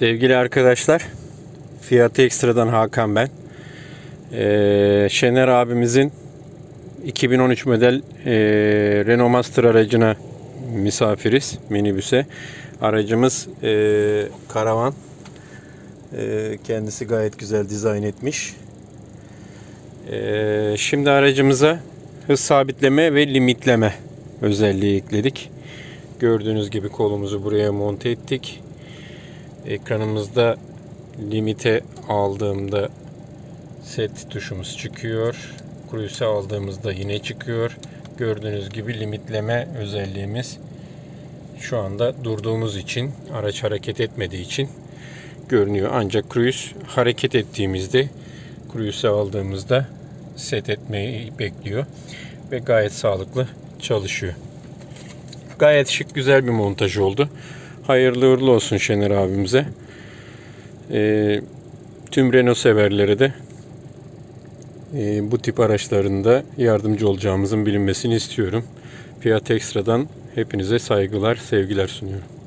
Sevgili arkadaşlar, Fiyatı Ekstra'dan Hakan ben. Ee, Şener abimizin 2013 model ee, Renault Master aracına misafiriz, minibüse. Aracımız ee, karavan. Ee, kendisi gayet güzel dizayn etmiş. Ee, şimdi aracımıza hız sabitleme ve limitleme özelliği ekledik. Gördüğünüz gibi kolumuzu buraya monte ettik. Ekranımızda limite aldığımda set tuşumuz çıkıyor. Cruise aldığımızda yine çıkıyor. Gördüğünüz gibi limitleme özelliğimiz şu anda durduğumuz için araç hareket etmediği için görünüyor. Ancak cruise hareket ettiğimizde cruise aldığımızda set etmeyi bekliyor ve gayet sağlıklı çalışıyor. Gayet şık güzel bir montaj oldu. Hayırlı uğurlu olsun Şener abimize. Ee, tüm Renault severlere de e, bu tip araçlarında yardımcı olacağımızın bilinmesini istiyorum. Fiyat Ekstra'dan hepinize saygılar, sevgiler sunuyorum.